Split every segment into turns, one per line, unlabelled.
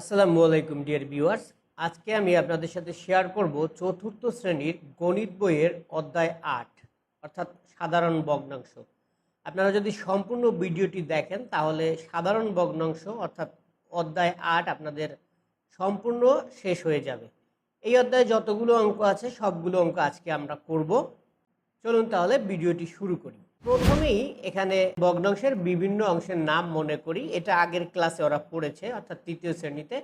আসসালামু আলাইকুম, dear viewers. আজকে আমি আপনাদের সাথে শেয়ার করব চতুর্থ শ্রেণির গণিত বইয়ের অধ্যায় আট, অর্থাৎ সাধারণ ভগ্নাংশ। আপনারা যদি সম্পূর্ণ ভিডিওটি দেখেন, তাহলে সাধারণ ভগ্নাংশ, অর্থাৎ অধ্যায় আট, আপনাদের সম্পূর্ণ শেষ হয়ে যাবে। এই অধ্যায়ে যতগুলো অঙ্ক আছে, সবগুলো অঙ্ক আজকে আমরা করব। চলুন তাহলে ভিডিওটি শুরু করি। প্রথমেই এখানে ভগ্নাংশের বিভিন্ন অংশের নাম মনে করি। এটা আগের ক্লাসে ওরা পড়েছে, অর্থাৎ তৃতীয় শ্রেণীতে।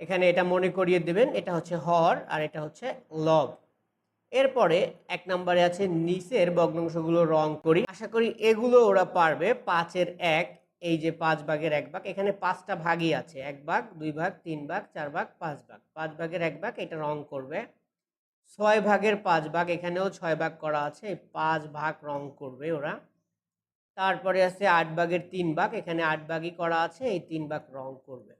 এখানে এটা মনে করিয়ে দেবেন, এটা হচ্ছে হর আর এটা হচ্ছে লব। এরপরে এক নম্বরে আছে নিচের ভগ্নাংশগুলো রং করি। আশা করি এগুলো ওরা পারবে। পাঁচের এক, এই যে পাঁচ ভাগের এক ভাগ, এখানে পাঁচটা ভাগই আছে। এক ভাগ, দুই ভাগ, তিন ভাগ, চার ভাগ, পাঁচ ভাগ। পাঁচ ভাগের এক ভাগ, এটা রং করবে। ছয় ভাগের পাঁচ ভাগ, এখানেও ছয় ভাগ করা আছে পাঁচ ভাগ রং করবে ওরা। তারপরে আছে আট ভাগের তিন ভাগ, এখানে আট ভাগই করা আছে, এই তিন ভাগ রং করবে।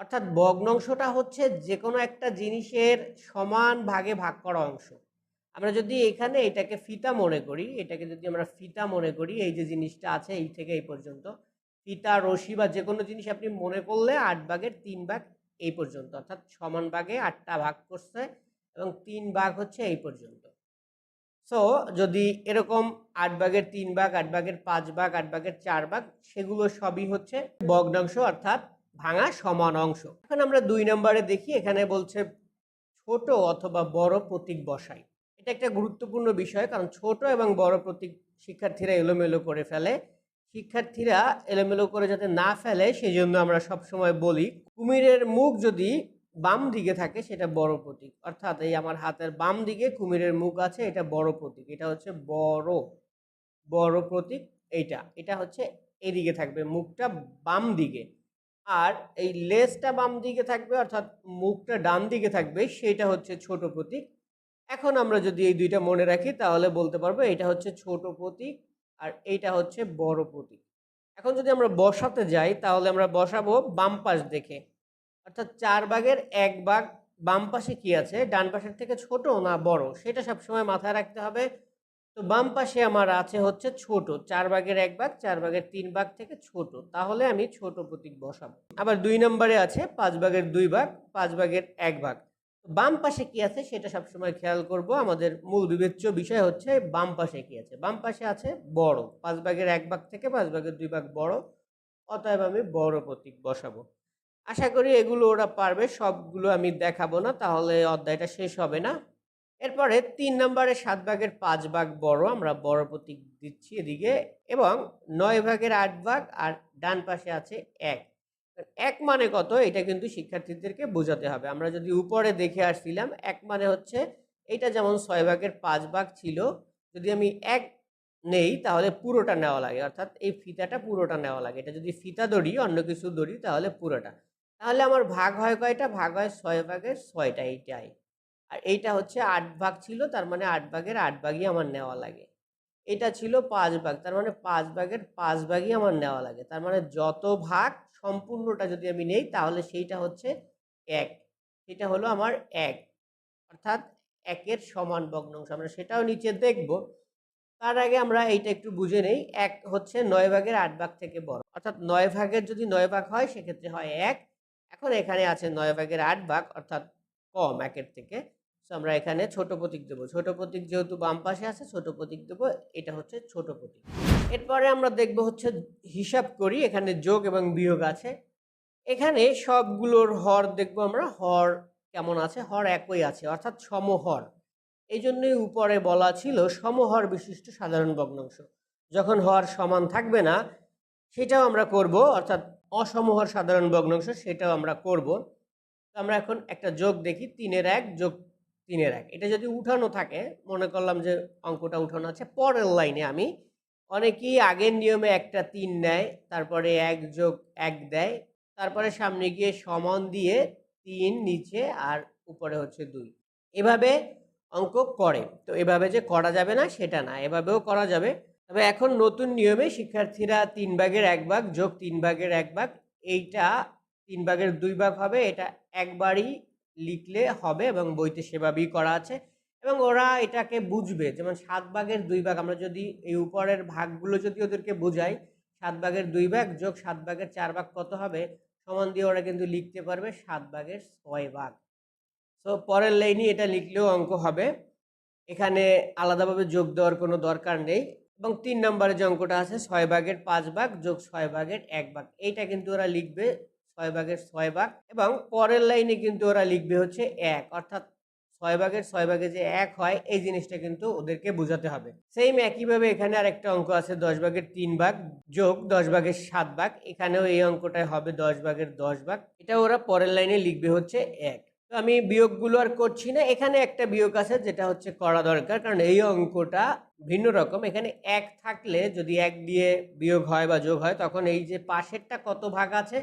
অর্থাৎ ভগ্নাংশটা হচ্ছে যে কোনো একটা জিনিসের সমান ভাগে ভাগ করা অংশ। আমরা যদি এখানে এটাকে ফিতা মনে করি, এটাকে যদি আমরা ফিতা মনে করি, এই যে জিনিসটা আছে এই থেকে এই পর্যন্ত, ফিতা রশি বা যে কোনো জিনিস আপনি মনে করলে আট ভাগের তিন ভাগ এই পর্যন্ত, অর্থাৎ সমান ভাগে আটটা ভাগ করছে এবং তিন ভাগ হচ্ছে এই পর্যন্ত। সো যদি এরকম আট ভাগের তিন ভাগ, আট ভাগের পাঁচ ভাগ, আট ভাগের চার ভাগ, সেগুলো সবই হচ্ছে ভগ্নাংশ অর্থাৎ ভাঙা সমান অংশ। এখন আমরা দুই নম্বরে দেখি, এখানে বলছে ছোট অথবা বড় প্রতীক বসাই। এটা একটা গুরুত্বপূর্ণ বিষয়, কারণ ছোট এবং বড় প্রতীক শিক্ষার্থীরা এলোমেলো করে ফেলে। শিক্ষার্থীরা এলোমেলো করে যাতে না ফেলে সেই জন্য আমরা সবসময় বলি কুমিরের মুখ যদি বাম দিকে থাকে সেটা বড় প্রতীক। অর্থাৎ এই আমার হাতের বাম দিকে কুমিরের মুখ আছে, এটা বড় প্রতীক। এটা হচ্ছে বড় বড় প্রতীক এইটা। এটা হচ্ছে এদিকে থাকবে মুখটা বাম দিকে। আর এই লেজটা বাম দিকে থাকবে, অর্থাৎ মুখটা ডান দিকে থাকবে, সেটা হচ্ছে ছোট প্রতীক। এখন আমরা যদি এই দুইটা মনে রাখি, তাহলে বলতে পারব এটা হচ্ছে ছোট প্রতীক আর এইটা হচ্ছে বড় প্রতীক। এখন যদি আমরা বসাতে যাই, তাহলে আমরা বসাবো বাম পাশ দেখে। অর্থাৎ চার ভাগের এক ভাগ বাম পাশে কি আছে? ডান পাশের থেকে ছোট না বড়? সেটা সবসময় মাথায় রাখতে হবে। তো বাম পাশে আমার আছে হচ্ছে ছোট। চার ভাগের এক ভাগ, চার ভাগের তিন ভাগ থেকে ছোট। তাহলে আমি ছোট প্রতীক বসাবো। আবার দুই নম্বরে আছে পাঁচ ভাগের দুই ভাগ, পাঁচ ভাগের এক ভাগ। বাম পাশে কি আছে? সেটা সবসময় খেয়াল করব। আমাদের মূল বিবেচ্য বিষয় হচ্ছে বাম পাশে কি আছে? বাম পাশে আছে বড়। পাঁচ ভাগের এক ভাগ থেকে পাঁচ ভাগের দুই ভাগ বড়। অতএব আমি বড় প্রতীক বসাবো। আশা করি এগুলো ওরা পারবে, সবগুলো আমি দেখাবো না, তাহলে অধ্যায়টা শেষ হবে না। এরপরে তিন নম্বরে সাত ভাগের পাঁচ ভাগ বড়, আমরা বড় প্রতীক দিচ্ছি এদিকে, এবং নয় ভাগের আট ভাগ আর ডান পাশে আছে এক। এক মানে কত? এটা কিন্তু শিক্ষার্থীদেরকে বোঝাতে হবে। আমরা যদি উপরে দেখে আসছিলাম, এক মানে হচ্ছে এইটা যেমন ছয় ভাগের পাঁচ ভাগ ছিল, যদি আমি এক নেই, তাহলে পুরোটা নেওয়া লাগে, অর্থাৎ এই ফিতাটা পুরোটা নেওয়া লাগে। এটা যদি ফিতা দড়ি অন্য কিছু দড়ি তাহলে পুরোটা। তাহলে আমার ভাগ হয় কয়টা? ভাগ হয় ছয় ভাগের ছয়টা এইটাই। আর এইটা হচ্ছে আট ভাগ ছিল, তার মানে আট ভাগের আট ভাগই আমার নেওয়া লাগে। এটা ছিল পাঁচ ভাগ, তার মানে পাঁচ ভাগের পাঁচ ভাগই আমার নেওয়া লাগে। তার মানে যত ভাগ সম্পূর্ণটা যদি আমি নেই, তাহলে সেইটা হচ্ছে এক। সেটা হলো আমার এক। অর্থাৎ একের সমান ভগ্নাংশ। আমরা সেটাও নিচে দেখব। তার আগে আমরা এইটা একটু বুঝে নেই। এক হচ্ছে নয় ভাগের আট ভাগ থেকে বড়। অর্থাৎ নয় ভাগের যদি নয় ভাগ হয়, সেক্ষেত্রে হয় এক। এখন এখানে আছে নয় ভাগের আট ভাগ, অর্থাৎ কম একের থেকে। তো আমরা এখানে ছোট প্রতীক দেবো। ছোট প্রতীক যেহেতু বাম পাশে আছে, ছোট প্রতীক দেবো, এটা হচ্ছে ছোট প্রতীক। এরপরে আমরা দেখব হচ্ছে হিসাব করি, এখানে যোগ এবং বিয়োগ আছে। এখানে সবগুলোর হর দেখব আমরা, হর কেমন আছে? হর একই আছে, অর্থাৎ সমহর। এই জন্যই উপরে বলা ছিল সমহর বিশিষ্ট সাধারণ ভগ্নাংশ। যখন হর সমান থাকবে না, সেটাও আমরা করব, অর্থাৎ অসমহর সাধারণ ভগ্নাংশ সেটাও আমরা করব। তো আমরা এখন একটা যোগ দেখি, তিনের এক যোগ তিনের এক। এটা যদি উঠানো থাকে, মনে করলাম যে অঙ্কটা উঠানো আছে, পরের লাইনে আমি অনেকেই আগের নিয়মে একটা তিন নেয়, তারপরে এক যোগ এক দেয়, তারপরে সামনে গিয়ে সমান দিয়ে তিন নিচে আর উপরে হচ্ছে দুই। এভাবে অঙ্ক করে। তো এভাবে যে করা যাবে না, সেটা না। এভাবেও করা যাবে। তবে এখন নতুন নিয়মে শিক্ষার্থীরা তিন ভাগের এক ভাগ যোগ তিন ভাগের এক ভাগ, এইটা তিন ভাগের দুই ভাগ হবে, এটা একবারই লিখলে হবে এবং বইতে সেভাবেই করা আছে। এবং ওরা এটাকে বুঝবে, যেমন সাত ভাগের দুই ভাগ, আমরা যদি এই উপরের ভাগগুলো যদি ওদেরকে বোঝাই, সাত ভাগের দুই ভাগ যোগ সাত ভাগের চার ভাগ কত হবে? সমান দিয়ে ওরা কিন্তু লিখতে পারবে সাত ভাগের ছয় ভাগ। তো পরের লাইনে এটা লিখলেও অঙ্ক হবে। এখানে আলাদাভাবে যোগ দেওয়ার কোনো দরকার নেই। এবং তিন নম্বরে যে অঙ্কটা আছে, ছয় ভাগের পাঁচ ভাগ যোগ ছয় ভাগের এক ভাগ। এইটা কিন্তু ওরা লিখবে, ছয় ভাগের ছয় ভাগ এবং পরের লাইনে কিন্তু ওরা লিখবে হচ্ছে এক। অর্থাৎ ছয় ভাগের ছয় ভাগে যে এক হয়, এই জিনিসটা কিন্তু ওদেরকে বোঝাতে হবে। সেম একইভাবে এখানে আরেকটা অঙ্ক আছে, দশ ভাগের তিন ভাগ যোগ দশ ভাগের সাত ভাগ। এখানেও এই অঙ্কটাই হবে দশ ভাগের দশ ভাগ। এটা ওরা পরের লাইনে লিখবে হচ্ছে এক। তো আমি বিয়োগগুলো আর করছি না। এখানে একটা বিয়োগ আছে, যেটা হচ্ছে করা দরকার। কারণ এই অঙ্কটা ভিন্ন রকম। এখানে এক থাকলে যদি এক দিয়ে বিয়োগ হয় বা যোগ হয়, তখন এই যে পাশেরটা কত ভাগ আছে,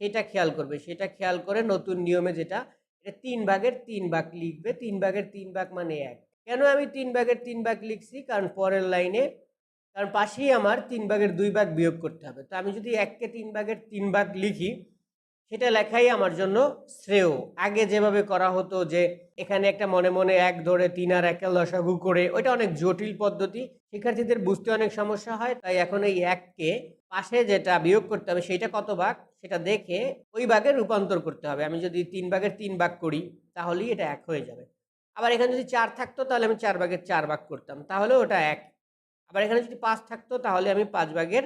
সেটা খেয়াল করবে। সেটা খেয়াল করে নতুন নিয়মে যেটা, এটা তিন ভাগের তিন ভাগ লিখবে। তিন ভাগের তিন ভাগ মানে এক। কেন আমি তিন ভাগের তিন ভাগ লিখছি? কারণ পরের লাইনে, কারণ পাশেই আমার তিন ভাগের দুই ভাগ বিয়োগ করতে হবে। তো আমি যদি এককে তিন ভাগের তিন ভাগ লিখি, সেটা লেখাই আমার জন্য শ্রেয়। আগে যেভাবে করা হতো যে এখানে একটা মনে মনে এক ধরে তিন আর একে লসাগু করে, ওইটা অনেক জটিল পদ্ধতি। শিক্ষার্থীদের বুঝতে অনেক সমস্যা হয়, তাই এখন এই এককে পাশে যেটা বিয়োগ করতে হবে সেটা কত ভাগ? সেটা দেখে ওই ভাগে রূপান্তর করতে হবে। আমি যদি তিন ভাগের তিন ভাগ করি, তাহলেই এটা এক হয়ে যাবে। আবার এখানে যদি চার থাকতো, তাহলে আমি চার ভাগের চার ভাগ করতাম। তাহলে ওটা এক। আবার এখানে যদি পাঁচ থাকতো, তাহলে আমি পাঁচ ভাগের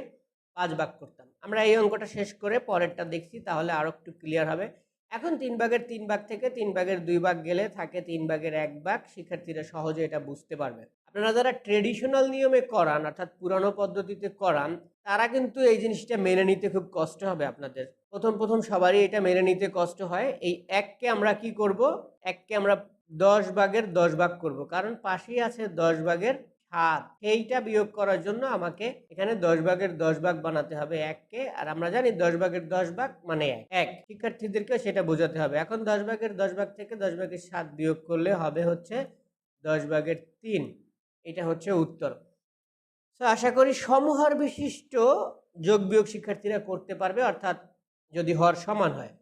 পাঁচ ভাগ করতাম। আমরা এই অঙ্কটা শেষ করে পরেরটা দেখছি, তাহলে আরও একটু ক্লিয়ার হবে। এখন তিন ভাগের তিন ভাগ থেকে তিন ভাগের দুই ভাগ গেলে থাকে তিন ভাগের এক ভাগ, শিক্ষার্থীরা সহজে এটা বুঝতে পারবে। আপনারা যারা ট্রেডিশনাল নিয়মে করান, অর্থাৎ পুরানো পদ্ধতিতে করান, তারা কিন্তু এই জিনিসটা মেনে নিতে খুব কষ্ট হবে আপনাদের। প্রথম প্রথম সবারই এটা মেনে নিতে কষ্ট হয়। এই এককে আমরা কি করব? এককে আমরা দশ ভাগের দশ ভাগ করব। কারণ পাশেই আছে দশ ভাগের সাত এইটা বিয়োগ করার জন্য আমাকে এখানে দশ ভাগের দশ ভাগ বানাতে হবে এককে, আর আমরা জানি দশ ভাগের দশ ভাগ মানে এক। এক। শিক্ষার্থীদেরকে সেটা বোঝাতে হবে। এখন দশ ভাগের দশ ভাগ থেকে দশ ভাগের সাত বিয়োগ করলে হবে হচ্ছে দশ ভাগের তিন। এটা হচ্ছে উত্তর। তো আশা করি সমহর বিশিষ্ট যোগ বিয়োগ শিক্ষার্থীরা করতে পারবে, অর্থাৎ যদি হর সমান হয়।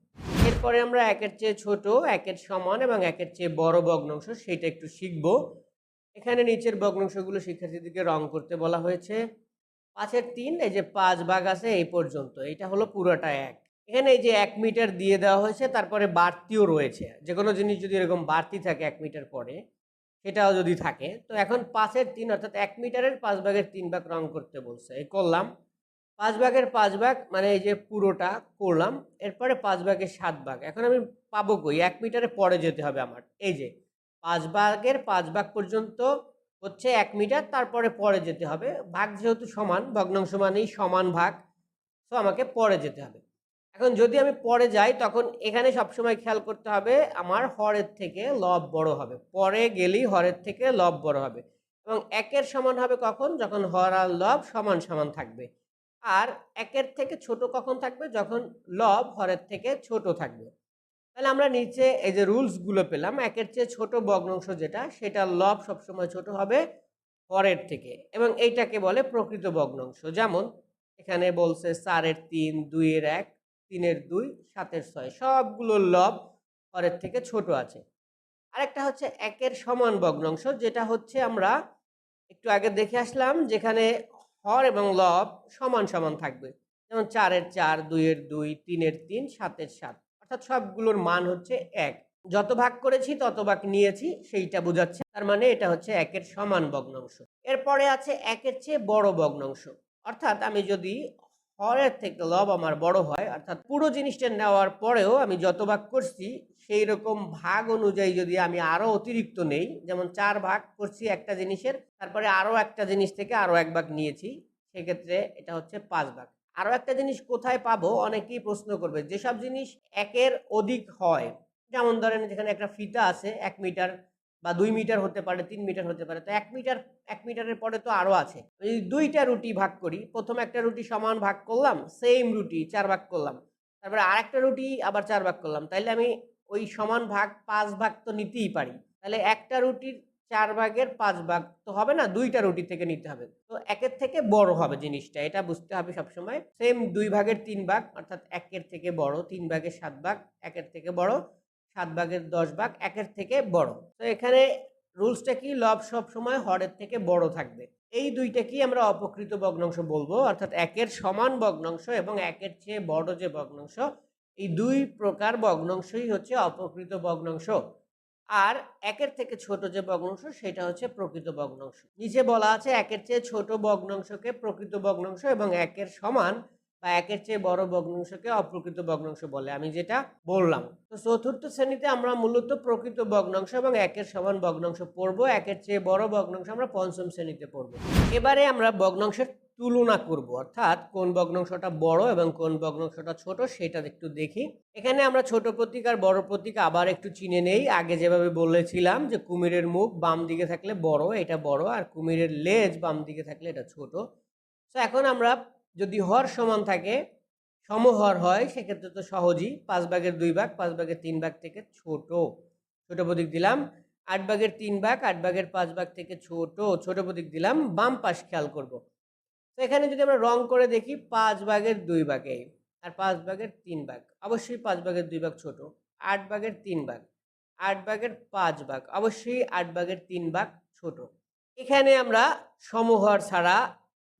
এরপরে আমরা একের চেয়ে ছোট, একের সমান এবং একের চেয়ে বড় ভগ্নাংশ, সেটা একটু শিখব। এখানে নিচের ভগ্নাংশগুলো শিক্ষার্থীদেরকে রং করতে বলা হয়েছে। পাঁচের তিন, এই যে পাঁচ ভাগ আছে এই পর্যন্ত, এটা হলো পুরোটা এক। এখানে এই যে এক মিটার দিয়ে দেওয়া হয়েছে, তারপরে বাড়তিও রয়েছে। যে কোনো জিনিস যদি এরকম বাড়তি থাকে এক মিটার পরে, সেটাও যদি থাকে। তো এখন পাঁচের তিন, অর্থাৎ এক মিটারের পাঁচ ভাগের তিন ভাগ রং করতে বলছে। এই করলাম। পাঁচ ভাগের পাঁচ ভাগ মানে এই যে পুরোটা করলাম, এরপরে পাঁচ ভাগের সাত ভাগ। এখন আমি পাবো কই? এক মিটারে পরে যেতে হবে আমার। এই যে পাঁচ ভাগের পাঁচ ভাগ পর্যন্ত হচ্ছে এক মিটার, তারপরে পরে যেতে হবে। ভাগ যেহেতু সমান, ভগ্নাংশ মানেই সমান ভাগ তো আমাকে পরে যেতে হবে। এখন যদি আমি পরে যাই, তখন এখানে সবসময় খেয়াল করতে হবে, আমার হরের থেকে লব বড় হবে। পরে গেলেই হরের থেকে লব বড় হবে। এবং একের সমান হবে কখন? যখন হর আর লব সমান সমান থাকবে। আর একের থেকে ছোট কখন থাকবে? যখন লব হরের থেকে ছোট থাকবে। তাহলে আমরা নিচে এই যে রুলসগুলো পেলাম, একের চেয়ে ছোট ভগ্নাংশ যেটা, সেটা লব সবসময় ছোট হবে হরের থেকে এবং এইটাকে বলে প্রকৃত ভগ্নাংশ। যেমন এখানে বলছে চারের তিন, দুইয়ের এক, তিনের দুই, সাতের ছয়, সবগুলো লব হরের থেকে ছোট আছে। আরেকটা হচ্ছে একের সমান ভগ্নাংশ, যেটা হচ্ছে আমরা একটু আগে দেখে আসলাম যেখানে হর এবং লব সমান সমান থাকবে। যেমন চারের চার, দুইয়ের দুই, তিনের তিন, সাতের সাত। অর্থাৎ সবগুলোর মান হচ্ছে এক। যত ভাগ করেছি, তত ভাগ নিয়েছি, সেইটা বোঝাচ্ছে। তার মানে এটা হচ্ছে একের সমান ভগ্নাংশ। এরপরে আছে একের চেয়ে বড় ভগ্নাংশ। অর্থাৎ আমি যদি হরের থেকে লব আমার বড় হয়, অর্থাৎ পুরো জিনিসটা নেওয়ার পরেও আমি যত ভাগ করছি সেই রকম ভাগ অনুযায়ী যদি আমি আরও অতিরিক্ত নেই, যেমন চার ভাগ করছি একটা জিনিসের, তারপরে আরও একটা জিনিস থেকে আরও এক ভাগ নিয়েছি, সেক্ষেত্রে এটা হচ্ছে পাঁচ ভাগ। আরও একটা জিনিস কোথায় পাবো? অনেকেই প্রশ্ন করবে, যেসব জিনিস একের অধিক হয়, যেমন ধরেন যেখানে একটা ফিতা আছে, এক মিটার বা দুই মিটার হতে পারে, তিন মিটার হতে পারে, তো এক মিটার, এক মিটারের পরে তো আরও আছে। যদি দুইটা রুটি ভাগ করি, প্রথম একটা রুটি সমান ভাগ করলাম সেম রুটি চার ভাগ করলাম, তারপরে আরেকটা রুটি আবার চার ভাগ করলাম, তাইলে আমি ওই সমান ভাগ পাঁচ ভাগ তো নিতেই পারি। তাহলে একটা রুটির চার ভাগের পাঁচ ভাগ তো হবে না, দুইটা রুটি থেকে নিতে হবে। তো একের থেকে বড় হবে জিনিসটা, এটা বুঝতে হবে সবসময়। সেম দুই ভাগের তিন ভাগ, অর্থাৎ একের থেকে বড়, তিন ভাগের সাত ভাগ, একের থেকে বড়, সাত ভাগের দশ ভাগ, একের থেকে বড়। তো এখানে রুলসটা কি? লব সব সময় হরের থেকে বড় থাকবে। এই দুইটা কি আমরা অপকৃত ভগ্নাংশ বলব? অর্থাৎ একের সমান ভগ্নাংশ এবং একের চেয়ে বড় যে ভগ্নাংশ, এই দুই প্রকার ভগ্নাংশই হচ্ছে অপকৃত ভগ্নাংশ। আর একের থেকে ছোট যে ভগ্নাংশ, সেটা হচ্ছে প্রকৃত ভগ্নাংশ। নিচে বলা আছে একের চেয়ে ছোট ভগ্নাংশকে প্রকৃত ভগ্নাংশ এবং একের সমান বা একের চেয়ে বড় ভগ্নাংশকে অপ্রকৃত ভগ্নাংশ বলে। আমি যেটা বললাম। তো চতুর্থ শ্রেণীতে আমরা মূলত প্রকৃত ভগ্নাংশ এবং একের সমান ভগ্নাংশ পড়ব। একের চেয়ে বড় ভগ্নাংশ আমরা পঞ্চম শ্রেণীতে পড়ব। এবারে আমরা ভগ্নাংশের তুলনা করব। অর্থাৎ কোন ভগ্নাংশটা বড় এবং কোন ভগ্নাংশটা ছোট সেটা একটু দেখি। এখানে আমরা ছোট প্রতীক আর বড় প্রতীক আবার একটু চিনে নেই। আগে যেভাবে বলেছিলাম যে কুমিরের মুখ বাম দিকে থাকলে বড়, এটা বড়, আর কুমিরের লেজ বাম দিকে থাকলে এটা ছোট। তো এখন আমরা যদি হর সমান থাকে, সমহর হয়, সেক্ষেত্রে তো সহজই পাঁচ ভাগের দুই ভাগ, পাঁচ ভাগের তিন ভাগ থেকে ছোট। ছোট প্রতীক দিলাম, আট ভাগের তিন ভাগ, আট ভাগের পাঁচ ভাগ থেকে ছোট। ছোট প্রতীক দিলাম, বাম পাশ খেয়াল করব। তো এখানে যদি আমরা রং করে দেখি, পাঁচ ভাগের দুই ভাগে, আর পাঁচ ভাগের তিন ভাগ। অবশ্যই পাঁচ ভাগের দুই ভাগ ছোট, আট ভাগের তিন ভাগ, আট ভাগের পাঁচ ভাগ, অবশ্যই আট ভাগের তিন ভাগ ছোট। এখানে আমরা সমহর ছাড়া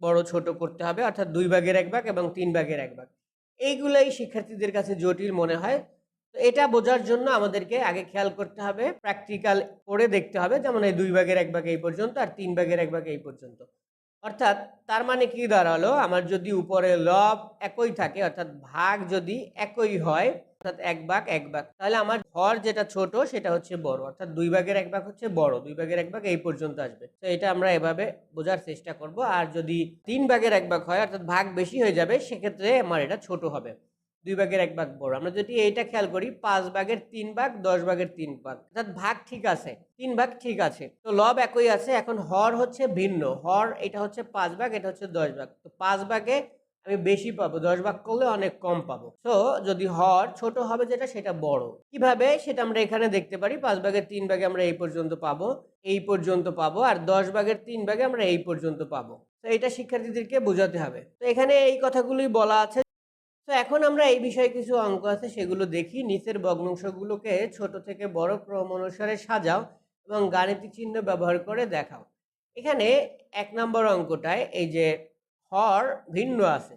বড় ছোট করতে হবে, অর্থাৎ দুই ভাগের এক ভাগ এবং তিন ভাগের এক ভাগ। এইগুলাই শিক্ষার্থীদের কাছে জটিল মনে হয়। তো এটা বোঝার জন্য আমাদেরকে আগে খেয়াল করতে হবে প্র্যাকটিক্যাল করে দেখতে হবে, যেমন এই দুই ভাগের এক ভাগ এই পর্যন্ত, আর তিন ভাগের এক ভাগ এই পর্যন্ত। অর্থাৎ তার মানে কি দাঁড়াল? আমার যদি উপরে লব একই থাকে, অর্থাৎ ভাগ যদি একই হয়, অর্থাৎ এক ভাগ এক ভাগ, তাহলে আমার ঘর যেটা ছোট, সেটা হচ্ছে বড়, অর্থাৎ দুই ভাগের এক ভাগ হচ্ছে বড়, দুই ভাগের এক ভাগ এই পর্যন্ত আসবে। তো এটা আমরা এভাবে বোঝার চেষ্টা করব। আর যদি তিন ভাগের এক ভাগ হয়, অর্থাৎ ভাগ বেশি হয়ে যাবে, সেক্ষেত্রে আমার এটা ছোট হবে। দুই ভাগের এক ভাগ বড়। আমরা যদি এইটা খেয়াল করি, পাঁচ ভাগের তিন ভাগ, দশ ভাগের তিন ভাগ। অর্থাৎ ভাগ ঠিক আছে, তিন ভাগ ঠিক আছে। তো লব একই আছে, এখন হর হচ্ছে ভিন্ন। হর এটা হচ্ছে পাঁচ ভাগ, এটা হচ্ছে দশ ভাগ। তো পাঁচ ভাগে আমি বেশি পাবো, দশ ভাগ করলে অনেক কম পাবো। তো যদি হর ছোট হবে যেটা, সেটা বড়। কীভাবে? সেটা আমরা এখানে দেখতে পারি। পাঁচ ভাগের তিন ভাগে আমরা এই পর্যন্ত পাবো, এই পর্যন্ত পাবো, আর দশ ভাগের তিন ভাগে আমরা এই পর্যন্ত পাবো। তো এটা শিক্ষার্থীদেরকে বোঝাতে হবে। তো এখানে এই কথাগুলোই বলা আছে তো এখন আমরা এই বিষয়ে কিছু অঙ্ক আছে, সেগুলো দেখি। নিচের ভগ্নাংশগুলোকে ছোট থেকে বড় ক্রম অনুসারে সাজাও এবং গাণিতিক চিহ্ন ব্যবহার করে দেখাও। এখানে এক নম্বর অঙ্কটায় এই যে হর ভিন্ন আছে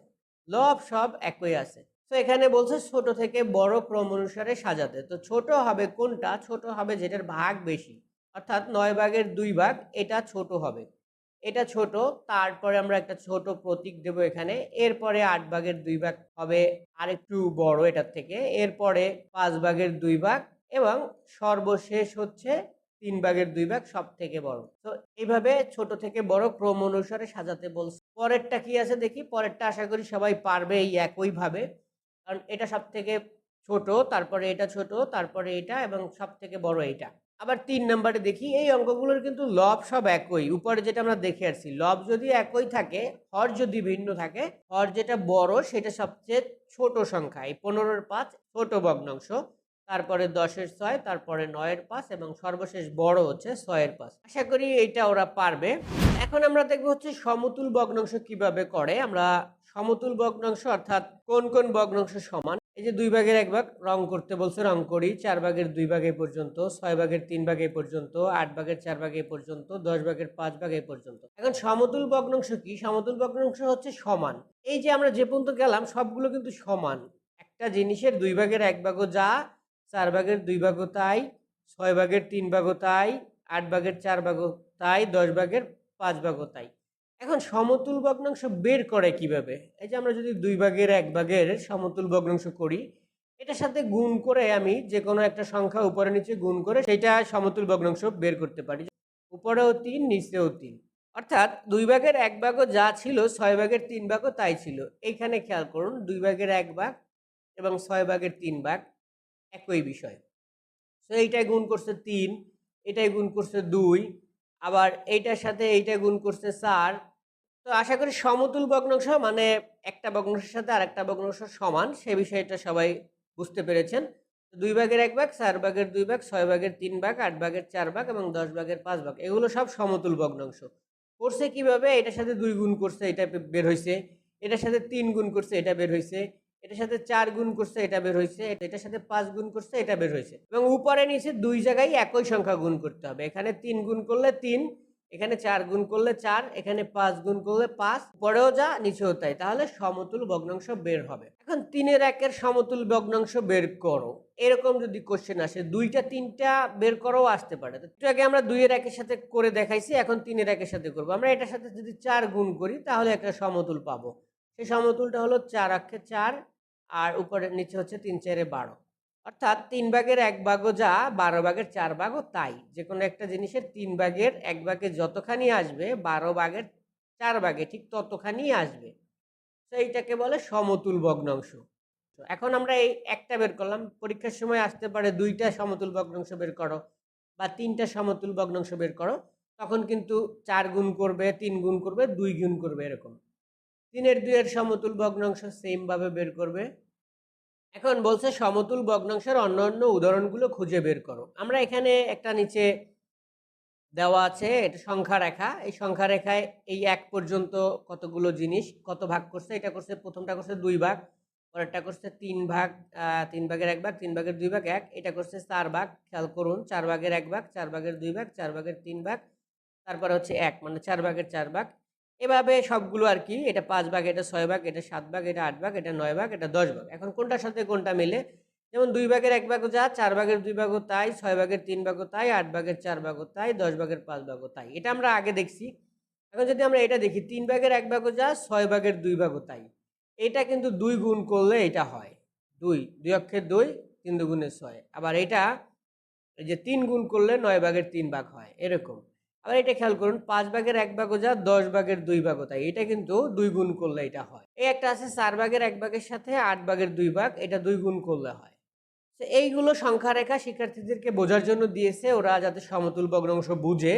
লব সব একই আছে। তো এখানে বলছে ছোট থেকে বড় ক্রম অনুসারে সাজাতে। তো ছোট হবে কোনটা? ছোট হবে যেটার ভাগ বেশি, অর্থাৎ নয় ভাগের দুই ভাগ, এটা ছোট হবে। এটা ছোট, তারপরে আমরা একটা ছোট প্রতীক দেব এখানে। এরপরে আট ভাগের দুই ভাগ হবে আরেকটু বড় এটার থেকে। এরপরে পাঁচ ভাগের দুই ভাগ এবং সর্বশেষ হচ্ছে তিন ভাগের দুই ভাগ সব থেকে বড়। তো এইভাবে ছোট থেকে বড় ক্রম অনুসারে সাজাতে বলছে। পরেরটা কি আছে দেখি? পরেরটা আশা করি সবাই পারবে এই একইভাবে। কারণ এটা সব থেকে ছোট, তারপরে এটা ছোট, তারপরে এটা এবং সব থেকে বড় এটা আবার তিন নম্বরে দেখি, এই অঙ্কগুলোর কিন্তু লব সব একই। উপরে যেটা আমরা দেখে আসছি, লব যদি একই থাকে, হর যদি ভিন্ন থাকে, হর যেটা বড় সেটা সবচেয়ে ছোট সংখ্যা। এই পনেরোর পাঁচ ছোট ভগ্নাংশ, তারপরে দশের ছয়, তারপরে নয়ের পাঁচ এবং সর্বশেষ বড় হচ্ছে ছয়ের পাঁচ। আশা করি এইটা ওরা পারবে। এখন আমরা দেখব হচ্ছে সমতুল ভগ্নাংশ কীভাবে করে। আমরা সমতুল ভগ্নাংশ অর্থাৎ কোন কোন ভগ্নাংশ সমান? এই যে দুই ভাগের এক ভাগ, রং করতে বলছে রং করি, চার ভাগের দুই ভাগ পর্যন্ত, ছয় ভাগের তিন ভাগ পর্যন্ত, আট ভাগের চার ভাগ পর্যন্ত, দশ ভাগের পাঁচ ভাগ পর্যন্ত। এখন সমতুল ভগ্নাংশ কি? সমতুল ভগ্নাংশ হচ্ছে সমান। এই যে আমরা যে পর্যন্ত গেলাম, সবগুলো কিন্তু সমান। একটা জিনিসের দুই ভাগের এক ভাগও যা, চার ভাগের দুই ভাগও তাই, ছয় ভাগের তিন ভাগও তাই, আট ভাগের চার ভাগও তাই, দশ ভাগের পাঁচ ভাগও তাই। এখন সমতুল ভগ্নাংশ বের করে কীভাবে? এই যে আমরা যদি দুই ভাগের এক ভাগের সমতুল ভগ্নাংশ করি, এটার সাথে গুণ করে আমি যে কোনো একটা সংখ্যা উপরে নিচে গুণ করে সেটা সমতুল ভগ্নাংশ বের করতে পারি। উপরেও তিন, নিচেও তিন। অর্থাৎ দুই ভাগের এক ভাগও যা ছিল, ছয় ভাগের তিন ভাগও তাই ছিল। এইখানে খেয়াল করুন, দুই ভাগের এক ভাগ এবং ছয় ভাগের তিন ভাগ একই বিষয়। তো এইটাই গুণ করছে তিন, এটাই গুণ করছে দুই, আবার এইটার সাথে এইটা গুণ করছে চার তো আশা করি সমতুল ভগ্নাংশ মানে একটা ভগ্নাংশের সাথে আরেকটা ভগ্নাংশ সমান, সে বিষয়টা সবাই বুঝতে পেরেছেন। দুই ভাগের এক ভাগ, চার ভাগের দুই ভাগ, ছয় ভাগের তিন ভাগ, আট ভাগের চার ভাগ এবং দশ ভাগের পাঁচ ভাগ, এগুলো সব সমতুল ভগ্নাংশ। করছে কীভাবে? এটার সাথে দুই গুণ করছে, এটা বের হয়েছে এটার সাথে তিন গুণ করছে, এটা বের হয়েছে এটার সাথে চার গুণ করছে, এটা বের হয়েছে এটার সাথে পাঁচ গুণ করছে, এটা বের হয়েছে এবং উপরে নিচে দুই জায়গায় একই সংখ্যা গুণ করতে হবে। এখানে তিন গুণ করলে তিন এখানে চার গুণ করলে চার, এখানে পাঁচ গুণ করলে পাঁচ, পরেও যা, নিচেও তাই। তাহলে সমতুল ভগ্নাংশ বের হবে। এখন তিনের একের সমতুল ভগ্নাংশ বের করো। এরকম যদি কোশ্চেন আসে, দুইটা তিনটা বের করাও আসতে পারে। একটু আগে আমরা দুইয়ের একের সাথে করে দেখাইছি, এখন তিনের একের সাথে করব। আমরা এটার সাথে যদি চার গুণ করি, তাহলে একটা সমতুল পাবো। সেই সমতুলটা হলো চার অক্ষে চার, আর উপরে নিচে হচ্ছে তিন চারে বারো। অর্থাৎ তিন ভাগের এক ভাগও যা, বারো ভাগের চার ভাগও তাই। যে কোনো একটা জিনিসের তিন ভাগের এক ভাগে যতখানি আসবে, বারো ভাগের চার ভাগে ঠিক ততখানি আসবে। তো এইটাকে বলে সমতুল ভগ্নাংশ। এখন আমরা এই একটা বের করলাম। পরীক্ষার সময় আসতে পারে দুইটা সমতুল ভগ্নাংশ বের করো বা তিনটা সমতুল ভগ্নাংশ বের করো, তখন কিন্তু চার গুণ করবে, তিন গুণ করবে, দুই গুণ করবে এরকম। তিনের দুইয়ের সমতুল ভগ্নাংশ সেমভাবে বের করবে। এখন বলছে সমতুল ভগ্নাংশের অন্য অন্য উদাহরণগুলো খুঁজে বের করো। আমরা এখানে একটা নিচে দেওয়া আছে, এটা সংখ্যা রেখা। এই সংখ্যা রেখায় এই এক পর্যন্ত কতগুলো জিনিস, কত ভাগ করছে? এটা করছে, প্রথমটা করছে দুই ভাগ, পরেরটা করছে তিন ভাগ তিন ভাগের এক ভাগ, তিন ভাগের দুই ভাগ এক। এটা করছে চার ভাগ, খেয়াল করুন, চার ভাগের এক ভাগ, চার ভাগের দুই ভাগ, চার ভাগের তিন ভাগ, তারপরে হচ্ছে এক মানে চার ভাগের চার ভাগ। এভাবে সবগুলো আর কি, এটা পাঁচ ভাগ, এটা ছয় ভাগ, এটা সাত ভাগ, এটা আট ভাগ, এটা নয় ভাগ, এটা দশ ভাগ। এখন কোনটার সাথে কোনটা মিলে? যেমন দুই ভাগের এক ভাগও যা, চার ভাগের দুই ভাগও তাই, ছয় ভাগের তিন ভাগও তাই, আট ভাগের চার ভাগও তাই, দশ ভাগের পাঁচ ভাগও তাই। এটা আমরা আগে দেখছি। এখন যদি আমরা এটা দেখি, তিন ভাগের এক ভাগও যা, ছয় ভাগের দুই ভাগও তাই। এটা কিন্তু দুই গুণ করলে এটা হয়। দুই দুই অক্ষের দুই, তিন দুগুণের ছয়। আবার এটা যে তিন গুণ করলে নয় ভাগের তিন ভাগ হয়, এরকম। আবার এটা খেয়াল করুন, পাঁচ ভাগের এক ভাগও যা, দশ ভাগের দুই ভাগও তাই। এটা কিন্তু দুই গুণ করলে এটা হয়। এই একটা আছে চার ভাগের এক ভাগের সাথে আট ভাগের দুই ভাগ, এটা দুই গুণ করলে হয়। তো এইগুলো সংখ্যা রেখা শিক্ষার্থীদেরকে বোঝার জন্য দিয়েছে, ওরা যাতে সমতুল ভগ্নাংশ বুঝে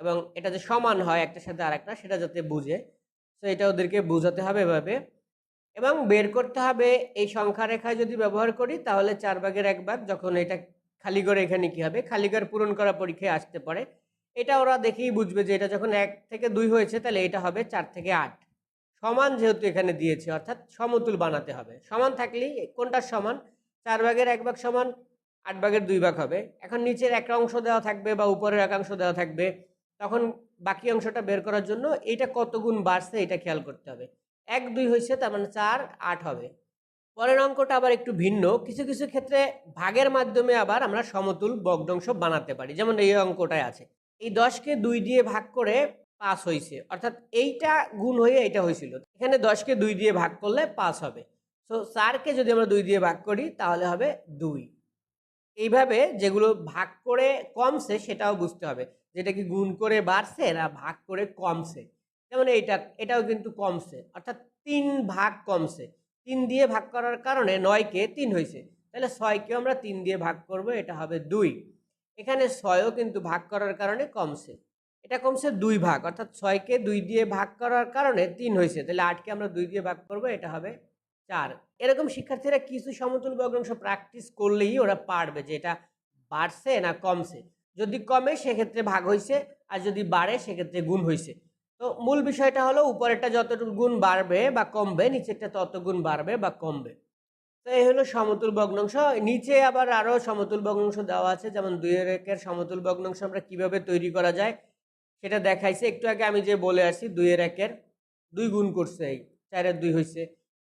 এবং এটা যে সমান হয় একটার সাথে আরেকটা, সেটা যাতে বুঝে। তো এটা ওদেরকে বোঝাতে হবে এভাবে। এবং বের করতে হবে, এই সংখ্যা রেখায় যদি ব্যবহার করি, তাহলে চার ভাগের এক ভাগ, যখন এটা খালি করে এখানে কি হবে? খালি ঘর পূরণ করা পরীক্ষায় আসতে পারে। এটা ওরা দেখেই বুঝবে যে এটা যখন এক থেকে দুই হয়েছে, তাহলে এটা হবে চার থেকে আট। সমান যেহেতু এখানে দিয়েছে, অর্থাৎ সমতুল বানাতে হবে। সমান থাকলেই কোনটার সমান? চার ভাগের এক ভাগ সমান, আট ভাগের দুই ভাগ হবে। এখন নিচের একটা অংশ দেওয়া থাকবে বা উপরের এক অংশ দেওয়া থাকবে। তখন বাকি অংশটা বের করার জন্য এইটা কত গুণ বাড়ছে এটা খেয়াল করতে হবে। এক দুই হয়েছে, তার মানে চার, আট হবে। পরের অঙ্কটা আবার একটু ভিন্ন। কিছু কিছু ক্ষেত্রে ভাগের মাধ্যমে আবার আমরা সমতুল বগ্নাংশ বানাতে পারি। যেমন এই অঙ্কটায় আছে। এই দশকে দুই দিয়ে ভাগ করে পাঁচ হয়েছে। অর্থাৎ এইটা গুণ হয়ে এইটা হয়েছিল। এখানে দশকে দুই দিয়ে ভাগ করলে পাঁচ হবে। সো চারকে যদি আমরা দুই দিয়ে ভাগ করি, তাহলে হবে দুই। এইভাবে যেগুলো ভাগ করে কমছে, সেটাও বুঝতে হবে। যেটা কি গুণ করে বাড়ছে, না ভাগ করে কমছে। যেমন এইটা, এটাও কিন্তু কমছে। অর্থাৎ তিন ভাগ কমছে। তিন দিয়ে ভাগ করার কারণে নয়কে তিন হয়েছে। তাহলে ছয়কেও আমরা তিন দিয়ে ভাগ করব, এটা হবে দুই। এখানে ছয়ও কিন্তু ভাগ করার কারণে কমছে। এটা কমছে দুই ভাগ, অর্থাৎ ছয়কে দুই দিয়ে ভাগ করার কারণে তিন হয়েছে। তাহলে আটকে আমরা দুই দিয়ে ভাগ করব, এটা হবে চার। এরকম শিক্ষার্থীরা কিছু সমতুল ভগ্নাংশ প্র্যাকটিস করলেই ওরা পারবে যে এটা বাড়ছে না কমছে। যদি কমে, সেক্ষেত্রে ভাগ হয়েছে আর যদি বাড়ে, সেক্ষেত্রে গুণ হয়েছে তো মূল বিষয়টা হলো, উপরেরটা যতটুকু গুণ বাড়বে বা কমবে, নিচেরটা তত গুণ বাড়বে বা কমবে। তো এই হলো সমতুল ভগ্নাংশ। নিচে আবার আরও সমতুল ভগ্নাংশ দেওয়া আছে, যেমন দুইয়ের একের সমতুল ভগ্নাংশ আমরা কীভাবে তৈরি করা যায় সেটা দেখাইছে। একটু আগে আমি যে বলে আসি দুইয়ের একের দুই গুণ করছে, এই চারের দুই হয়েছে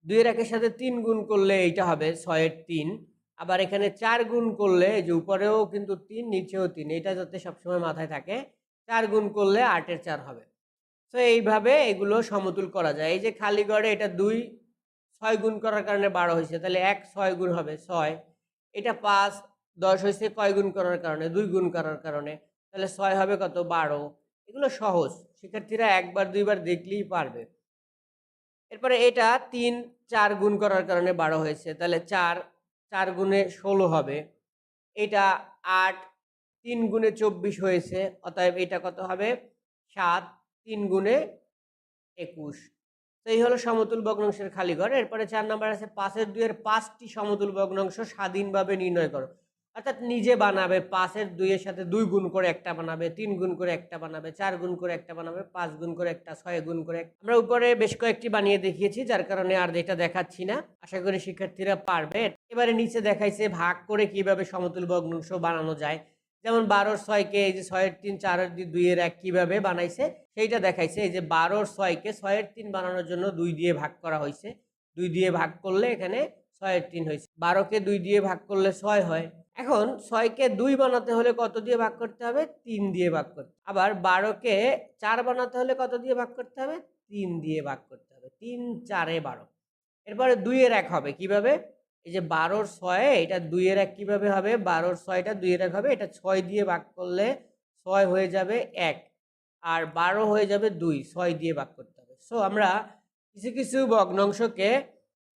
দুইয়ের একের সাথে তিন গুণ করলে এইটা হবে ছয়ের তিন। আবার এখানে চার গুণ করলে যে উপরেও কিন্তু তিন, নিচেও তিন, এটা যাতে সবসময় মাথায় থাকে, চার গুণ করলে আটের চার হবে। তো এইভাবে এগুলো সমতুল করা যায়। এই যে খালি গড়ে এটা দুই ছয় গুণ করার কারণে বারো হয়েছে, তাহলে এক ছয় গুণ হবে ছয়। এটা পাঁচ, দশ হয়েছে কয় গুণ করার কারণে, দুই গুণ করার কারণে, তাহলে ছয় হবে কত? বারো। এগুলো সহজ, শিক্ষার্থীরা একবার, দুইবার দেখলেই পারবে। এরপরে এটা তিন, চার গুণ করার কারণে বারো হয়েছে, তাহলে চার চার গুণে ষোলো হবে। এটা আট, তিন গুণে চব্বিশ হয়েছে, অতএব এটা কত হবে? সাত, তিন গুণে একুশ। তো এই হলো সমতুল ভগ্নাংশের খালি ঘর। এরপরে চার নাম্বার আছে, পাঁচের দুইয়ের পাঁচটি সমতুল ভগ্নাংশ স্বাধীনভাবে নির্ণয় করো। অর্থাৎ নিজে বানাবে, পাঁচের দুইয়ের সাথে দুই গুণ করে একটা বানাবে, তিন গুণ করে একটা বানাবে, চার গুণ করে একটা বানাবে, পাঁচ গুণ করে একটা, ছয় গুণ করে। আমরা উপরে বেশ কয়েকটি বানিয়ে দেখিয়েছি, যার কারণে আর এটা দেখাচ্ছি না। আশা করি শিক্ষার্থীরা পারবে। এবারে নিচে দেখাইছে ভাগ করে কীভাবে সমতুল ভগ্নাংশ বানানো যায়। যেমন বারোর ছয়কে এই যে ছয়ের তিন, চারের দুই দুইয়ের এক কীভাবে বানাইছে, সেইটা দেখাইছে। এই যে বারোর ছয়কে ছয়ের তিন বানানোর জন্য দুই দিয়ে ভাগ করা হয়েছে দুই দিয়ে ভাগ করলে এখানে ছয়ের তিন হয়েছে বারোকে দুই দিয়ে ভাগ করলে ছয় হয়। এখন ছয়কে দুই বানাতে হলে কত দিয়ে ভাগ করতে হবে? তিন দিয়ে ভাগ করতে আবার বারোকে চার বানাতে হলে কত দিয়ে ভাগ করতে হবে? তিন দিয়ে ভাগ করতে হবে। তিন, চারে বারো। এরপরে দুইয়ের এক হবে কীভাবে? এই যে বারোর ছয়, এটা দুইয়ের এক কীভাবে হবে? বারোর ছয়টা দুইয়ের এক হবে। এটা ছয় দিয়ে ভাগ করলে ছয় হয়ে যাবে এক। আর বারো হয়ে যাবে দুই, ছয় দিয়ে ভাগ করতে হবে। সো আমরা কিছু কিছু ভগ্নাংশকে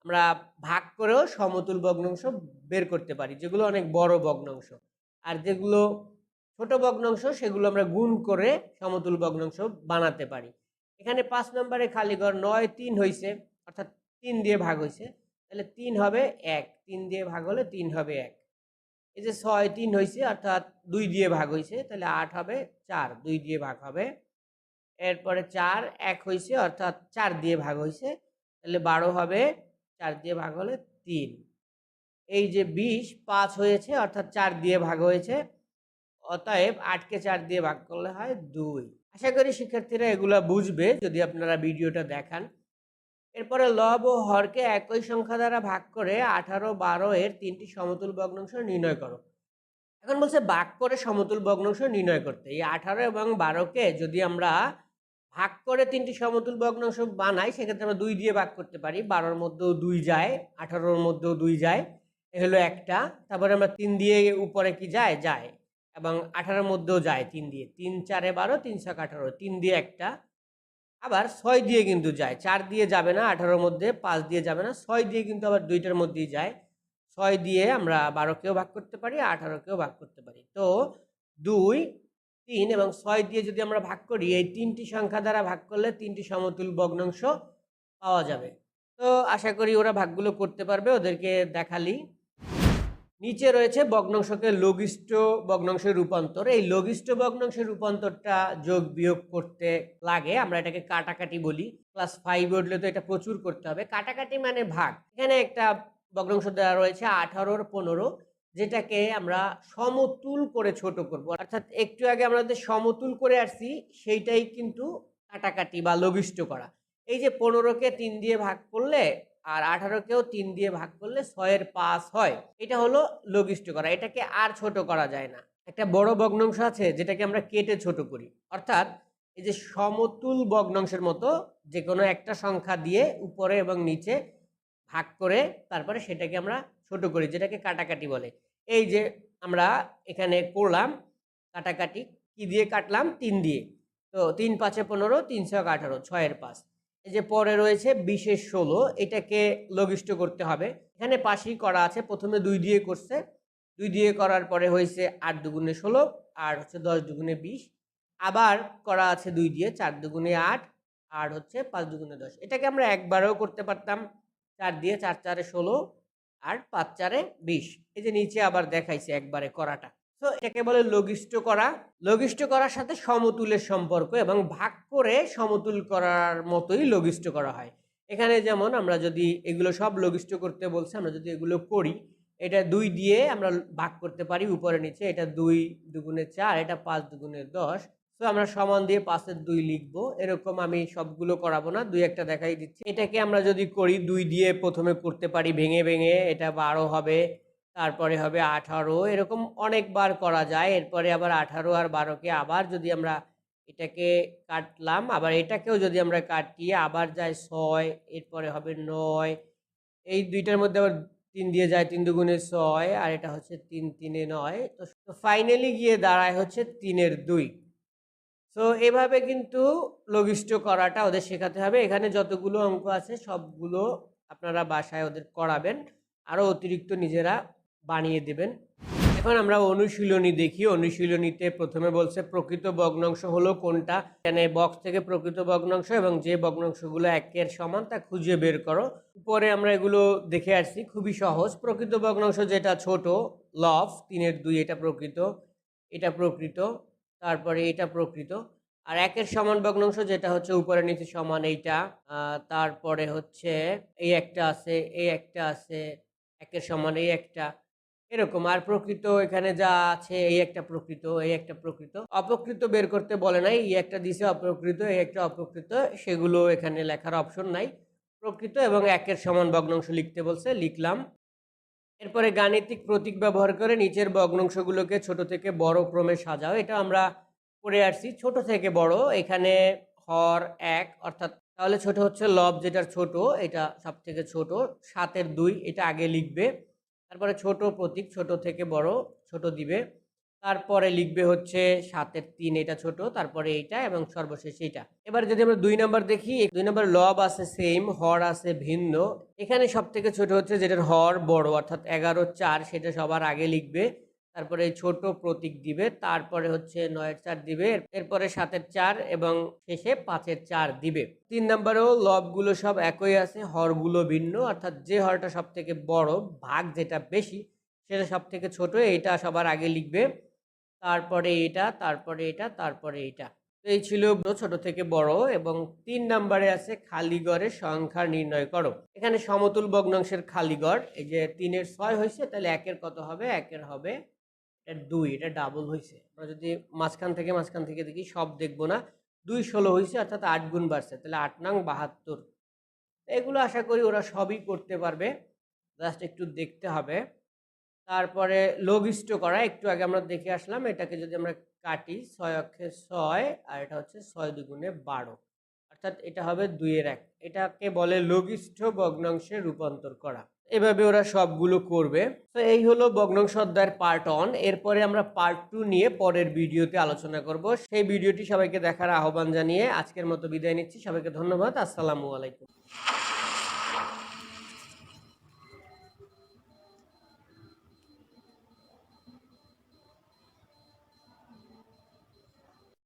আমরা ভাগ করেও সমতুল ভগ্নাংশ বের করতে পারি, যেগুলো অনেক বড় ভগ্নাংশ। আর যেগুলো ছোট ভগ্নাংশ, সেগুলো আমরা গুণ করে সমতুল ভগ্নাংশ বানাতে পারি। এখানে পাঁচ নম্বরে খালি ঘর নয়, তিন হয়েছে অর্থাৎ তিন দিয়ে ভাগ হয়েছে তাহলে তিন হবে এক। তিন দিয়ে ভাগ হলে তিন হবে এক। এই যে ছয় তিন হয়েছে অর্থাৎ দুই দিয়ে ভাগ হয়েছে তাহলে আট হবে চার, দুই দিয়ে ভাগ হবে। এরপরে চার, এক হয়েছে অর্থাৎ চার দিয়ে ভাগ হয়েছে তাহলে বারো হবে, চার দিয়ে ভাগ হলে তিন। এই যে বিশ, পাঁচ হয়েছে, অর্থাৎ চার দিয়ে ভাগ হয়েছে, অতএব আটকে চার দিয়ে ভাগ করলে হয় দুই। আশা করি শিক্ষার্থীরা এগুলা বুঝবে, যদি আপনারা ভিডিওটা দেখান। এরপরে লব ও হরকে একই সংখ্যা দ্বারা ভাগ করে আঠারো, বারো এর তিনটি সমতুল ভগ্নাংশ নির্ণয় করো। এখন বলছে ভাগ করে সমতুল ভগ্নাংশ নির্ণয় করতে। এই আঠারো এবং বারোকে যদি আমরা ভাগ করে তিনটি সমতুল ভগ্নাংশ বানাই, সেক্ষেত্রে আমরা দুই দিয়ে ভাগ করতে পারি। বারোর মধ্যেও দুই যায়, আঠারোর মধ্যেও দুই যায়, এ হলো একটা। তারপরে আমরা তিন দিয়ে উপরে কি যায়? যায়। এবং আঠারোর মধ্যেও যায় তিন দিয়ে। তিন চারে বারো, তিন ছক আঠারো। তিন দিয়ে একটা। আবার ছয় দিয়ে কিন্তু যায়। চার দিয়ে যাবে না, আঠারোর মধ্যে, পাঁচ দিয়ে যাবে না, ছয় দিয়ে কিন্তু আবার দুইটার মধ্যেই যায়। ছয় দিয়ে আমরা বারোকেও ভাগ করতে পারি, আঠারোকেও ভাগ করতে পারি। তো দুই, তিন এবং ছয় দিয়ে যদি আমরা ভাগ করি, এই তিনটি সংখ্যা দ্বারা ভাগ করলে তিনটি সমতুল ভগ্নাংশ পাওয়া যাবে। তো আশা করি ওরা ভাগগুলো করতে পারবে, ওদেরকে দেখালি। নিচে রয়েছে ভগ্নাংশকে লঘিষ্ঠ ভগ্নাংশের রূপান্তর। এই লঘিষ্ঠ ভগ্নাংশের রূপান্তরটা যোগ বিয়োগ করতে লাগে। আমরা এটাকে কাটাকাটি বলি। ক্লাস ফাইভ উঠলে তো এটা প্রচুর করতে হবে। কাটাকাটি মানে ভাগ। এখানে একটা ভগ্নাংশ দেওয়া রয়েছে আঠারোর পনেরো, যেটাকে আমরা সমতুল করে ছোট করব। অর্থাৎ একটু আগে আমরা যে সমতুল করে আসছি, সেইটাই কিন্তু কাটাকাটি বা লঘিষ্ঠ করা। এই যে পনেরোকে তিন দিয়ে ভাগ করলে আর আঠারোকেও তিন দিয়ে ভাগ করলে ছয়ের পাঁচ হয়। এটা হলো লঘিষ্ঠ করা। এটাকে আর ছোট করা যায় না। একটা বড় ভগ্নাংশ আছে যেটাকে আমরা কেটে ছোট করি। অর্থাৎ এই যে সমতুল ভগ্নাংশের মতো যে কোনো একটা সংখ্যা দিয়ে উপরে এবং নিচে ভাগ করে তারপরে সেটাকে আমরা ছোট করি, যেটাকে কাটাকাটি বলে। এই যে আমরা এখানে করলাম কাটাকাটি, কি দিয়ে কাটলাম? তিন দিয়ে। তো তিন পাঁচে পনেরো, তিন ছয় আঠারো, ছয়ের পাঁচ। এই যে পরে রয়েছে বিশেষ ষোলো, এটাকে লঘিষ্ঠ করতে হবে। এখানে পাশেই করা আছে, প্রথমে দুই দিয়ে করছে। দুই দিয়ে করার পরে হয়েছে আট দুগুণে ষোলো আর হচ্ছে দশ দুগুণে বিশ। আবার করা আছে দুই দিয়ে, চার দুগুণে আট আর হচ্ছে পাঁচ দুগুণে দশ। এটাকে আমরা একবারেও করতে পারতাম। চার দিয়ে চার চারে ষোলো আর পাঁচ চারে বিশ। এই যে নিচে আবার দেখাইছে একবারে করাটা। তো এটাকে বলে লঘিষ্ঠ করা। লঘিষ্ঠ করার সাথে সমতুলের সম্পর্ক এবং ভাগ করে সমতুল করার মতোই লঘিষ্ঠ করা হয়। এখানে যেমন আমরা যদি এগুলো সব লঘিষ্ঠ করতে বলছে, আমরা যদি এগুলো করি, এটা দুই দিয়ে আমরা ভাগ করতে পারি উপরে নিচে, এটা দুই দুগুণে চার, এটা পাঁচ দুগুণে দশ। তো আমরা সমান দিয়ে পাঁচের দুই লিখব। এরকম আমি সবগুলো করাবো না, দুই একটা দেখাই দিচ্ছি। এটাকে আমরা যদি করি, দুই দিয়ে প্রথমে করতে পারি, ভেঙে ভেঙে এটা বারো হবে। তারপরে হবে আঠারো, এরকম অনেকবার করা যায়। এরপরে আবার আঠারো আর বারোকে আবার যদি আমরা এটাকে কাটলাম, আবার এটাকেও যদি আমরা কাটি আবার যায় ছয়, এরপরে হবে নয়, এই দুইটার মধ্যে আবার তিন দিয়ে যায় তিন দুগুণে ছয়, আর এটা হচ্ছে তিন তিনে নয়। তো ফাইনালি গিয়ে দাঁড়ায় হচ্ছে তিনের দুই। তো এভাবে কিন্তু লঘিষ্ঠ করাটা ওদের শেখাতে হবে। এখানে যতগুলো অঙ্ক আছে সবগুলো আপনারা বাসায় ওদের করাবেন। আরও অতিরিক্ত নিজেরা বানিয়ে দেবেন। এখন আমরা অনুশীলনী দেখি। অনুশীলনীতে প্রথমে বলছে, প্রকৃত ভগ্নাংশ হলো কোনটা? এখানে বক্স থেকে প্রকৃত ভগ্নাংশ এবং যে ভগ্নাংশগুলো একের সমান তা খুঁজে বের করো। উপরে আমরা এগুলো দেখে আসছি, খুবই সহজ। প্রকৃত ভগ্নাংশ যেটা ছোট লফ তিনের দুই, এটা প্রকৃত এটা প্রকৃত, তারপরে এটা প্রকৃত। আর একের সমান ভগ্নাংশ যেটা হচ্ছে উপরে নিচে সমান এইটা তারপরে হচ্ছে এই একটা আছে, এই একটা আছে, একের সমান এই একটা। এরকম। আর প্রকৃত এখানে যা আছে, এই একটা প্রকৃত, এই একটা প্রকৃত। অপ্রকৃত বের করতে বলে নাই এই একটা দিছে অপ্রকৃত, এই একটা অপ্রকৃত। সেগুলো এখানে লেখার অপশন নাই। প্রকৃত এবং একের সমান ভগ্নাংশ লিখতে বলছে, লিখলাম। এরপরে গাণিতিক প্রতীক ব্যবহার করে নিচের ভগ্নাংশগুলোকে ছোট থেকে বড় ক্রমে সাজাও। এটা আমরা করে আসছি, ছোট থেকে বড়। এখানে হর এক, অর্থাৎ তাহলে ছোট হচ্ছে লব, যেটার ছোট, এটা সব থেকে ছোট। সাতের দুই, এটা আগে লিখবে। তারপরে ছোট প্রতীক, ছোট থেকে বড়, ছোট দিবে। তারপরে লিখবে হচ্ছে সাতের তিন, এটা ছোট, তারপরে এইটা এবং সর্বশেষ এইটা। এবার যদি আমরা দুই নাম্বার দেখি, দুই নাম্বার লব আছে সেম হর আছে ভিন্ন। এখানে সব থেকে ছোট হচ্ছে যেটার হর বড়, অর্থাৎ এগারো, চার, সেটা সবার আগে লিখবে। তারপরে ছোট প্রতীক দিবে, তারপরে হচ্ছে নয়ের চার দিবে এরপরে সাতের চার এবং শেষে পাঁচের চার দিবে। তিন নম্বরেও লবগুলো সব একই আছে, হরগুলো ভিন্ন, অর্থাৎ যে হরটা সব থেকে বড়, ভাগ যেটা বেশি, সেটা সব থেকে ছোট এটা সবার আগে লিখবে। তারপরে এটা তারপরে এটা তারপরে এটা। এই ছিল ছোট থেকে বড় এবং তিন নম্বরে আছে খালিগড়ের সংখ্যা নির্ণয় করো। এখানে সমতুল ভগ্নাংশের খালিগড় এই যে তিনের ছয় হয়েছে, তাহলে একের কত হবে? একের হবে এটা দুই, এটা ডাবল হয়েছে আমরা যদি মাঝখান থেকে মাঝখান থেকে দেখি, সব দেখব না। দুই ষোলো হয়েছে অর্থাৎ আট গুণ বাড়ছে। তাহলে আট নং বাহাত্তর। এগুলো আশা করি ওরা সবই করতে পারবে। জাস্ট একটু দেখতে হবে। তারপরে লঘিষ্ঠ করা, একটু আগে আমরা দেখে আসলাম, এটাকে যদি আমরা কাটি ছয় অক্ষে ছয়, আর এটা হচ্ছে ছয় দুগুণে বারো। অর্থাৎ এটা হবে দুইয়ের এক। এটাকে বলে লঘিষ্ঠ ভগ্নাংশে রূপান্তর করা। এভাবে ওরা সবগুলো করবে। তো এই হলো ভগ্নাংশ অধ্যায়ের পার্ট অন এরপরে আমরা পার্ট টু নিয়ে পরের ভিডিওতে আলোচনা করব। সেই ভিডিওটি সবাইকে দেখার আহ্বান জানিয়ে আজকের মতো বিদায় নিচ্ছি। সবাইকে ধন্যবাদ। আসসালামু আলাইকুম।